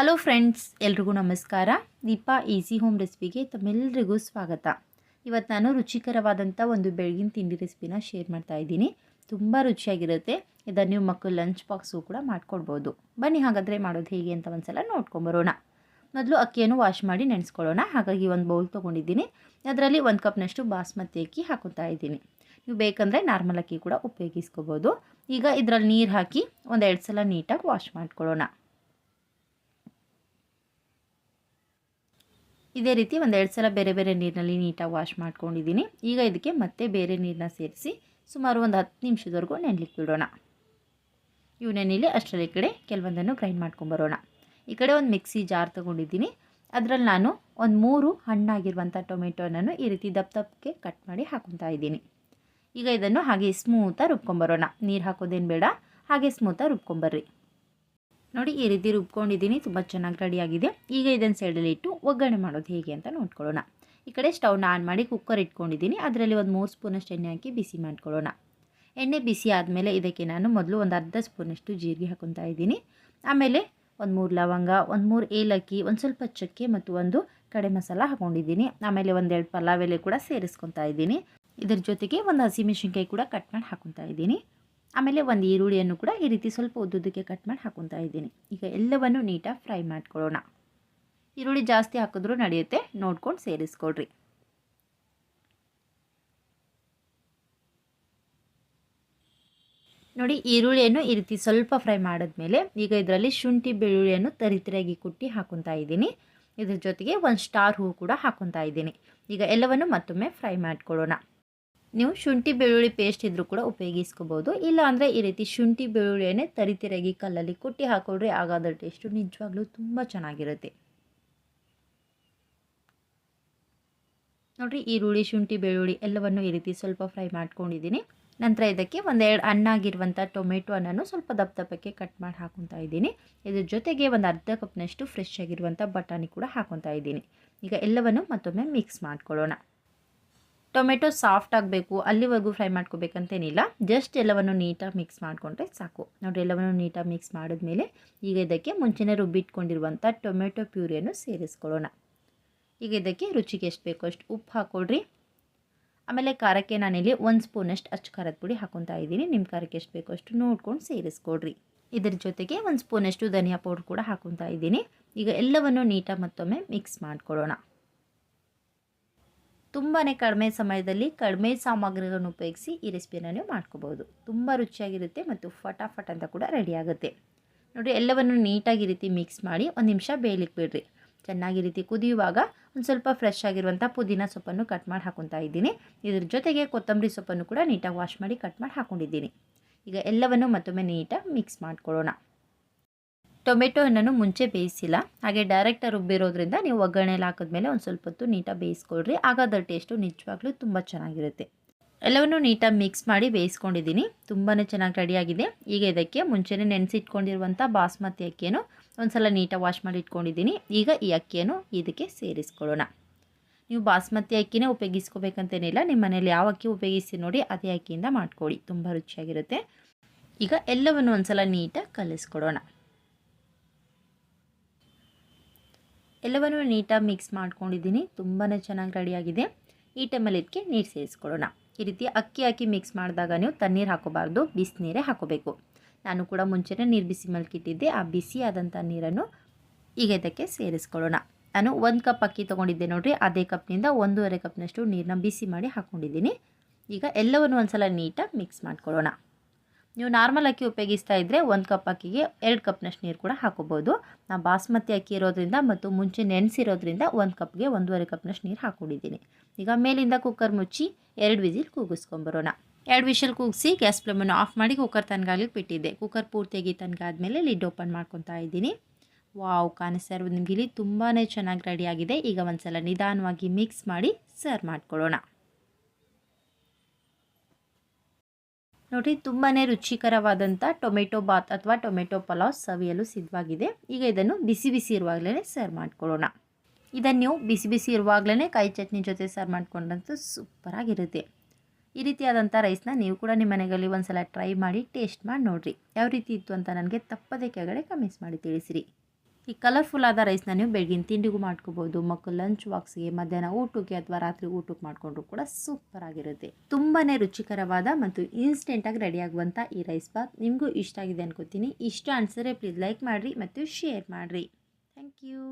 Hello friends ಎಲ್ರಿಗೂ ನಮಸ್ಕಾರ. Deepa easy home ರೆಸಿಪಿಗೆ ತಮ್ಮೆಲ್ಲರಿಗೂ ಸ್ವಾಗತ. ಇವತ್ತು ನಾನು ರುಚಿಕರವಾದಂಥ ಒಂದು ಬೆಳಗಿನ ತಿಂಡಿ ರೆಸಿಪಿನ ಶೇರ್ ಮಾಡ್ತಾ ಇದ್ದೀನಿ. ತುಂಬ ರುಚಿಯಾಗಿರುತ್ತೆ. ಇದನ್ನು ನೀವು ಮಕ್ಕಳು ಲಂಚ್ ಬಾಕ್ಸು ಕೂಡ ಮಾಡ್ಕೊಡ್ಬೋದು. ಬನ್ನಿ ಹಾಗಾದರೆ ಮಾಡೋದು ಹೇಗೆ ಅಂತ ಒಂದ್ಸಲ ನೋಡ್ಕೊಂಬರೋಣ ಮೊದಲು ಅಕ್ಕಿಯನ್ನು ವಾಶ್ ಮಾಡಿ ನೆನೆಸ್ಕೊಳ್ಳೋಣ. ಹಾಗಾಗಿ ಒಂದು ಬೌಲ್ ತೊಗೊಂಡಿದ್ದೀನಿ. ಅದರಲ್ಲಿ ಒಂದು ಕಪ್ನಷ್ಟು ಬಾಸ್ಮತಿ ಅಕ್ಕಿ ಹಾಕೋತಾ ಇದ್ದೀನಿ. ನೀವು ಬೇಕಂದರೆ ನಾರ್ಮಲ್ ಅಕ್ಕಿ ಕೂಡ ಉಪಯೋಗಿಸ್ಕೋಬೋದು. ಈಗ ಇದರಲ್ಲಿ ನೀರು ಹಾಕಿ ಒಂದೆರಡು ಸಲ ನೀಟಾಗಿ ವಾಶ್ ಮಾಡ್ಕೊಳ್ಳೋಣ. ಇದೇ ರೀತಿ ಒಂದು ಎರಡು ಸಲ ಬೇರೆ ಬೇರೆ ನೀರಿನಲ್ಲಿ ನೀಟಾಗಿ ವಾಶ್ ಮಾಡ್ಕೊಂಡಿದ್ದೀನಿ. ಈಗ ಇದಕ್ಕೆ ಮತ್ತೆ ಬೇರೆ ನೀರನ್ನ ಸೇರಿಸಿ ಸುಮಾರು ಒಂದು ಹತ್ತು ನಿಮಿಷದವರೆಗೂ ನೆನ್ಲಿಕ್ಕೆ ಬಿಡೋಣ. ಇವು ನೆನೆಯಲ್ಲಿ ಅಷ್ಟರಲ್ಲಿ ಈ ಕಡೆ ಕೆಲವೊಂದನ್ನು ಗ್ರೈಂಡ್ ಮಾಡ್ಕೊಂಬರೋಣ ಈ ಕಡೆ ಒಂದು ಮಿಕ್ಸಿ ಜಾರ್ ತೊಗೊಂಡಿದ್ದೀನಿ. ಅದರಲ್ಲಿ ನಾನು ಒಂದು ಮೂರು ಹಣ್ಣಾಗಿರುವಂಥ ಟೊಮೆಟೊನನ್ನು ಈ ರೀತಿ ದಪ್ಪ ದಪ್ಪಕ್ಕೆ ಕಟ್ ಮಾಡಿ ಹಾಕೊತಾ ಇದ್ದೀನಿ. ಈಗ ಇದನ್ನು ಹಾಗೆ ಸ್ಮೂತಾಗಿ ರುಬ್ಕೊಂಬರೋಣ. ನೀರು ಹಾಕೋದೇನು ಬೇಡ, ಹಾಗೆ ಸ್ಮೂತಾಗಿ ರುಬ್ಕೊಂಬರ್ರಿ. ನೋಡಿ ಈ ರೀತಿ ರುಬ್ಕೊಂಡಿದ್ದೀನಿ, ತುಂಬ ಚೆನ್ನಾಗಿ ರೆಡಿಯಾಗಿದೆ. ಈಗ ಇದನ್ನು ಸೈಡಲ್ಲಿ ಇಟ್ಟು ಒಗ್ಗರಣೆ ಮಾಡೋದು ಹೇಗೆ ಅಂತ ನೋಡ್ಕೊಳ್ಳೋಣ. ಈ ಕಡೆ ಸ್ಟವ್ನ ಆನ್ ಮಾಡಿ ಕುಕ್ಕರ್ ಇಟ್ಕೊಂಡಿದ್ದೀನಿ. ಅದರಲ್ಲಿ ಒಂದು ಮೂರು ಸ್ಪೂನಷ್ಟು ಎಣ್ಣೆ ಹಾಕಿ ಬಿಸಿ ಮಾಡ್ಕೊಳ್ಳೋಣ. ಎಣ್ಣೆ ಬಿಸಿ ಆದಮೇಲೆ ಇದಕ್ಕೆ ನಾನು ಮೊದಲು ಒಂದು ಅರ್ಧ ಸ್ಪೂನಷ್ಟು ಜೀರಿಗೆ ಹಾಕೊತಾ ಇದ್ದೀನಿ. ಆಮೇಲೆ ಒಂದು ಮೂರು ಲವಂಗ, ಒಂದು ಮೂರು ಏಲಕ್ಕಿ, ಒಂದು ಸ್ವಲ್ಪ ಚಕ್ಕೆ ಮತ್ತು ಒಂದು ಕಡೆ ಮಸಾಲ ಹಾಕೊಂಡಿದ್ದೀನಿ. ಆಮೇಲೆ ಒಂದೆರಡು ಪಲಾವ್ ಎಲೆ ಕೂಡ ಸೇರಿಸ್ಕೊತಾ ಇದ್ದೀನಿ. ಇದರ ಜೊತೆಗೆ ಒಂದು ಹಸಿಮೆಣಸಿನ್ಕಾಯಿ ಕೂಡ ಕಟ್ ಮಾಡಿ ಹಾಕೊತಾ ಇದ್ದೀನಿ. ಆಮೇಲೆ ಒಂದು ಈರುಳ್ಳಿಯನ್ನು ಕೂಡ ಈ ರೀತಿ ಸ್ವಲ್ಪ ಉದ್ದುದಕ್ಕೆ ಕಟ್ ಮಾಡಿ ಹಾಕೊತಾ ಇದ್ದೀನಿ. ಈಗ ಎಲ್ಲವನ್ನು ನೀಟಾಗಿ ಫ್ರೈ ಮಾಡ್ಕೊಳ್ಳೋಣ. ಈರುಳ್ಳಿ ಜಾಸ್ತಿ ಹಾಕಿದ್ರೂ ನಡೆಯುತ್ತೆ. ನೋಡ್ಕೊಂಡು ಸೇರಿಸ್ಕೊಳ್ರಿ. ನೋಡಿ, ಈರುಳ್ಳಿಯನ್ನು ಈ ರೀತಿ ಸ್ವಲ್ಪ ಫ್ರೈ ಮಾಡಿದ್ಮೇಲೆ ಈಗ ಇದರಲ್ಲಿ ಶುಂಠಿ ಬೆಳ್ಳುಳ್ಳಿಯನ್ನು ತರಿತರಿಯಾಗಿ ಕುಟ್ಟಿ ಹಾಕೊತಾ ಇದ್ದೀನಿ. ಇದ್ರ ಜೊತೆಗೆ ಒಂದು ಸ್ಟಾರ್ ಹೂವು ಕೂಡ ಹಾಕೊತಾ ಇದ್ದೀನಿ. ಈಗ ಎಲ್ಲವನ್ನು ಮತ್ತೊಮ್ಮೆ ಫ್ರೈ ಮಾಡ್ಕೊಳ್ಳೋಣ. ನೀವು ಶುಂಠಿ, ಬೆಳ್ಳುಳ್ಳಿ ಪೇಸ್ಟ್ ಇದ್ದರೂ ಕೂಡ ಉಪಯೋಗಿಸ್ಕೋಬೋದು. ಇಲ್ಲ ಅಂದರೆ ಈ ರೀತಿ ಶುಂಠಿ, ಬೆಳ್ಳುಳ್ಳಿಯನ್ನೇ ತರಿತಿರಾಗಿ ಕಲ್ಲಲ್ಲಿ ಕುಟ್ಟಿ ಹಾಕೊಂಡ್ರೆ ಆಗಾದ ಟೇಸ್ಟು ನಿಜವಾಗ್ಲೂ ತುಂಬ ಚೆನ್ನಾಗಿರುತ್ತೆ. ನೋಡಿರಿ, ಈರುಳ್ಳಿ, ಶುಂಠಿ, ಬೆಳ್ಳುಳ್ಳಿ ಎಲ್ಲವನ್ನು ಈ ರೀತಿ ಸ್ವಲ್ಪ ಫ್ರೈ ಮಾಡ್ಕೊಂಡಿದ್ದೀನಿ. ನಂತರ ಇದಕ್ಕೆ ಒಂದೆರಡು ಹಣ್ಣಾಗಿರುವಂಥ ಟೊಮೆಟೊ ಹಣ್ಣನ್ನು ಸ್ವಲ್ಪ ದಪ್ಪ ದಪ್ಪಕ್ಕೆ ಕಟ್ ಮಾಡಿ ಹಾಕೊತಾ ಇದ್ದೀನಿ. ಇದ್ರ ಜೊತೆಗೆ ಒಂದು ಅರ್ಧ ಕಪ್ನಷ್ಟು ಫ್ರೆಶ್ ಆಗಿರುವಂಥ ಬಟಾಣಿ ಕೂಡ ಹಾಕೊತಾ ಇದ್ದೀನಿ. ಈಗ ಎಲ್ಲವನ್ನು ಮತ್ತೊಮ್ಮೆ ಮಿಕ್ಸ್ ಮಾಡ್ಕೊಳ್ಳೋಣ. ಟೊಮೆಟೊ ಸಾಫ್ಟ್ ಆಗಬೇಕು, ಅಲ್ಲಿವರೆಗೂ ಫ್ರೈ ಮಾಡ್ಕೋಬೇಕಂತೇನಿಲ್ಲ. ಜಸ್ಟ್ ಎಲ್ಲವನ್ನು ನೀಟಾಗಿ ಮಿಕ್ಸ್ ಮಾಡಿಕೊಂಡ್ರೆ ಸಾಕು. ನೋಡಿ, ಎಲ್ಲವನ್ನು ನೀಟಾಗಿ ಮಿಕ್ಸ್ ಮಾಡಿದ್ಮೇಲೆ ಈಗ ಇದಕ್ಕೆ ಮುಂಚೆನೇ ರುಬ್ಬಿಟ್ಕೊಂಡಿರುವಂಥ ಟೊಮೆಟೊ ಪ್ಯೂರಿಯನ್ನು ಸೇರಿಸ್ಕೊಳ್ಳೋಣ. ಈಗ ಇದಕ್ಕೆ ರುಚಿಗೆ ಎಷ್ಟು ಬೇಕೋ ಅಷ್ಟು ಉಪ್ಪು ಹಾಕ್ಕೊಳ್ರಿ ಆಮೇಲೆ ಖಾರಕ್ಕೆ ನಾನಿಲ್ಲಿ ಒಂದು ಸ್ಪೂನಷ್ಟು ಅಚ್ಚು ಖಾರದ ಪುಡಿ ಹಾಕೊತಾ ಇದ್ದೀನಿ. ನಿಮ್ಮ ಖಾರಕ್ಕೆ ಎಷ್ಟು ಬೇಕೋ ಅಷ್ಟು ನೋಡ್ಕೊಂಡು ಸೇರಿಸ್ಕೊಡ್ರಿ. ಇದರ ಜೊತೆಗೆ ಒಂದು ಸ್ಪೂನಷ್ಟು ಧನಿಯಾ ಪೌಡ್ರ್ ಕೂಡ ಹಾಕೊತಾ ಇದ್ದೀನಿ. ಈಗ ಎಲ್ಲವನ್ನು ನೀಟಾಗಿ ಮತ್ತೊಮ್ಮೆ ಮಿಕ್ಸ್ ಮಾಡ್ಕೊಳ್ಳೋಣ. ತುಂಬಾ ಕಡಿಮೆ ಸಮಯದಲ್ಲಿ ಕಡಿಮೆ ಸಾಮಗ್ರಿಗಳನ್ನು ಉಪಯೋಗಿಸಿ ಈ ರೆಸಿಪಿಯನ್ನು ನೀವು ಮಾಡ್ಕೋಬೋದು ತುಂಬ ರುಚಿಯಾಗಿರುತ್ತೆ ಮತ್ತು ಫಟಾಫಟ್ ಅಂತ ಕೂಡ ರೆಡಿ ಆಗುತ್ತೆ. ನೋಡಿ, ಎಲ್ಲವನ್ನು ನೀಟಾಗಿ ರೀತಿ ಮಿಕ್ಸ್ ಮಾಡಿ ಒಂದು ನಿಮಿಷ ಬೇಯಲಿಕ್ಕೆ ಬಿಡ್ರಿ. ಚೆನ್ನಾಗಿ ರೀತಿ ಕುದಿಯುವಾಗ ಒಂದು ಸ್ವಲ್ಪ ಫ್ರೆಶ್ ಆಗಿರುವಂಥ ಪುದೀನ ಸೊಪ್ಪನ್ನು ಕಟ್ ಮಾಡಿ ಹಾಕೊತಾ ಇದ್ದೀನಿ. ಇದ್ರ ಜೊತೆಗೆ ಕೊತ್ತಂಬರಿ ಸೊಪ್ಪನ್ನು ಕೂಡ ನೀಟಾಗಿ ವಾಶ್ ಮಾಡಿ ಕಟ್ ಮಾಡಿ ಹಾಕೊಂಡಿದ್ದೀನಿ. ಈಗ ಎಲ್ಲವನ್ನು ಮತ್ತೊಮ್ಮೆ ನೀಟಾಗಿ ಮಿಕ್ಸ್ ಮಾಡ್ಕೊಳ್ಳೋಣ. ಟೊಮೆಟೊ ಹಣ್ಣನ್ನು ಮುಂಚೆ ಬೇಯಿಸಿಲ್ಲ. ಹಾಗೆ ಡೈರೆಕ್ಟಾಗಿ ರುಬ್ಬಿರೋದ್ರಿಂದ ನೀವು ಒಗ್ಗರಣೆಲಿ ಹಾಕಿದ್ಮೇಲೆ ಒಂದು ಸ್ವಲ್ಪ ಹೊತ್ತು ನೀಟಾಗಿ ಬೇಯಿಸ್ಕೊಳ್ರಿ. ಆಗ ಅದರ ಟೇಸ್ಟು ನಿಜವಾಗ್ಲೂ ತುಂಬ ಚೆನ್ನಾಗಿರುತ್ತೆ. ಎಲ್ಲವನ್ನು ನೀಟಾಗಿ ಮಿಕ್ಸ್ ಮಾಡಿ ಬೇಯಿಸ್ಕೊಂಡಿದ್ದೀನಿ. ತುಂಬಾ ಚೆನ್ನಾಗಿ ರೆಡಿಯಾಗಿದೆ. ಈಗ ಇದಕ್ಕೆ ಮುಂಚೆನೇ ನೆನೆಸಿಟ್ಕೊಂಡಿರುವಂಥ ಬಾಸ್ಮತಿ ಅಕ್ಕಿಯನ್ನು ಒಂದು ಸಲ ನೀಟಾಗಿ ವಾಶ್ ಮಾಡಿ ಇಟ್ಕೊಂಡಿದ್ದೀನಿ. ಈಗ ಈ ಅಕ್ಕಿಯನ್ನು ಇದಕ್ಕೆ ಸೇರಿಸ್ಕೊಳ್ಳೋಣ. ನೀವು ಬಾಸ್ಮತಿ ಅಕ್ಕಿನೇ ಉಪಯೋಗಿಸ್ಕೋಬೇಕಂತೇನಿಲ್ಲ. ನಿಮ್ಮ ಮನೇಲಿ ಯಾವ ಅಕ್ಕಿ ಉಪಯೋಗಿಸಿ ನೋಡಿ ಅದೇ ಅಕ್ಕಿಯಿಂದ ಮಾಡ್ಕೊಳ್ಳಿ. ತುಂಬ ರುಚಿಯಾಗಿರುತ್ತೆ. ಈಗ ಎಲ್ಲವನ್ನು ಒಂದು ಸಲ ನೀಟಾಗಿ ಕಲಿಸ್ಕೊಡೋಣ. ಎಲ್ಲವನ್ನು ನೀಟಾಗಿ ಮಿಕ್ಸ್ ಮಾಡ್ಕೊಂಡಿದ್ದೀನಿ. ತುಂಬಾ ಚೆನ್ನಾಗಿ ರೆಡಿಯಾಗಿದೆ. ಈ ಟೈಮಲ್ಲಿ ಇದಕ್ಕೆ ನೀರು ಸೇರಿಸ್ಕೊಳ್ಳೋಣ. ಈ ರೀತಿ ಅಕ್ಕಿ ಹಾಕಿ ಮಿಕ್ಸ್ ಮಾಡಿದಾಗ ನೀವು ತಣ್ಣೀರು ಹಾಕೋಬಾರ್ದು, ಬಿಸಿನೀರೇ ಹಾಕೋಬೇಕು. ನಾನು ಕೂಡ ಮುಂಚೆನೇ ನೀರು ಬಿಸಿ ಮಲ್ಕಿಟ್ಟಿದ್ದೆ ಆ ಬಿಸಿ ಆದಂಥ ನೀರನ್ನು ಈಗ ಇದಕ್ಕೆ ಸೇರಿಸ್ಕೊಳ್ಳೋಣ. ನಾನು ಒಂದು ಕಪ್ ಅಕ್ಕಿ ತೊಗೊಂಡಿದ್ದೆ ನೋಡಿರಿ. ಅದೇ ಕಪ್ನಿಂದ ಒಂದೂವರೆ ಕಪ್ನಷ್ಟು ನೀರನ್ನ ಬಿಸಿ ಮಾಡಿ ಹಾಕ್ಕೊಂಡಿದ್ದೀನಿ ಈಗ ಎಲ್ಲವನ್ನು ಒಂದು ಸಲ ನೀಟಾಗಿ ಮಿಕ್ಸ್ ಮಾಡ್ಕೊಳ್ಳೋಣ. ನೀವು ನಾರ್ಮಲ್ ಅಕ್ಕಿ ಉಪಯೋಗಿಸ್ತಾ ಇದ್ದರೆ ಒಂದು ಕಪ್ ಅಕ್ಕಿಗೆ ಎರಡು ಕಪ್ನಷ್ಟು ನೀರು ಕೂಡ ಹಾಕೋಬೋದು. ನಾನು ಬಾಸ್ಮತಿ ಅಕ್ಕಿ ಇರೋದ್ರಿಂದ ಮತ್ತು ಮುಂಚೆ ನೆನೆಸಿರೋದ್ರಿಂದ ಒಂದು ಕಪ್ಗೆ ಒಂದೂವರೆ ಕಪ್ನಷ್ಟು ನೀರು ಹಾಕೊಂಡಿದ್ದೀನಿ. ಈಗ ಮೇಲಿಂದ ಕುಕ್ಕರ್ ಮುಚ್ಚಿ ಎರಡು ವಿಸಿಲ್ ಕೂಗಿಸ್ಕೊಂಬರೋಣ. ಎರಡು ವಿಷಲ್ ಕೂಗಿಸಿ ಗ್ಯಾಸ್ ಫ್ಲೇಮನ್ನು ಆಫ್ ಮಾಡಿ ಕುಕ್ಕರ್ ತನಗಾಗ್ಲಿಕ್ಕೆ ಬಿಟ್ಟಿದ್ದೆ. ಕುಕ್ಕರ್ ಪೂರ್ತಿಯಾಗಿ ತನಗಾದ್ಮೇಲೆ ಲಿಡ್ ಓಪನ್ ಮಾಡ್ಕೊತಾ ಇದ್ದೀನಿ. ವಾವ್ ಕಾಣಿಸ್ತಾ ಇರೋದು ನಿಮಗೆ ಇಲ್ಲಿ ತುಂಬಾ ಚೆನ್ನಾಗಿ ರೆಡಿಯಾಗಿದೆ ಈಗ ಒಂದು ಸಲ ನಿಧಾನವಾಗಿ ಮಿಕ್ಸ್ ಮಾಡಿ ಸರ್ವ್ ಮಾಡ್ಕೊಳ್ಳೋಣ. ನೋಡಿ ತುಂಬಾ ರುಚಿಕರವಾದಂಥ ಟೊಮೆಟೊ ಬಾತ್ ಅಥವಾ ಟೊಮೆಟೊ ಪಲಾವ್ ಸವಿಯಲು ಸಿದ್ಧವಾಗಿದೆ. ಈಗ ಇದನ್ನು ಬಿಸಿ ಬಿಸಿ ಇರುವಾಗಲೇ ಸರ್ವ್ ಮಾಡ್ಕೊಳ್ಳೋಣ. ಇದನ್ನು ನೀವು ಬಿಸಿ ಬಿಸಿ ಇರುವಾಗಲೇ ಕಾಯಿ ಚಟ್ನಿ ಜೊತೆ ಸರ್ವ್ ಮಾಡ್ಕೊಂಡಂತೂ ಸೂಪರಾಗಿರುತ್ತೆ. ಈ ರೀತಿಯಾದಂಥ ರೈಸ್ನ ನೀವು ಕೂಡ ನಿಮ್ಮ ಮನೆಯಲ್ಲಿ ಒಂದು ಸಲ ಟ್ರೈ ಮಾಡಿ ಟೇಸ್ಟ್ ಮಾಡಿ ನೋಡಿರಿ. ಯಾವ ರೀತಿ ಇತ್ತು ಅಂತ ನನಗೆ ತಪ್ಪದೇ ಕೆಳಗಡೆ ಕಮೆಂಟ್ಸ್ ಮಾಡಿ ತಿಳಿಸಿರಿ. ಈ ಕಲರ್ಫುಲ್ ಆದ ರೈಸ್ನ ನೀವು ಬೆಳಗಿನ ತಿಂಡಿಗೂ ಮಾಡ್ಕೋಬೋದು. ಮಕ್ಕಳು ಲಂಚ್ ಬಾಕ್ಸ್ಗೆ ಮಧ್ಯಾಹ್ನ ಊಟಕ್ಕೆ ಅಥವಾ ರಾತ್ರಿ ಊಟಕ್ಕೆ ಮಾಡಿಕೊಂಡ್ರು ಕೂಡ ಸೂಪರ್ ಆಗಿರುತ್ತೆ. ತುಂಬಾ ರುಚಿಕರವಾದ ಮತ್ತು ಇನ್ಸ್ಟೆಂಟಾಗಿ ರೆಡಿ ಆಗುವಂಥ ಈ ರೈಸ್ ಬಾತ್ ನಿಮಗೂ ಇಷ್ಟ ಆಗಿದೆ ಅನ್ಕೋತೀನಿ. ಇಷ್ಟ ಅನಿಸಿದ್ರೆ ಪ್ಲೀಸ್ ಲೈಕ್ ಮಾಡಿರಿ ಮತ್ತು ಶೇರ್ ಮಾಡಿರಿ. Thank you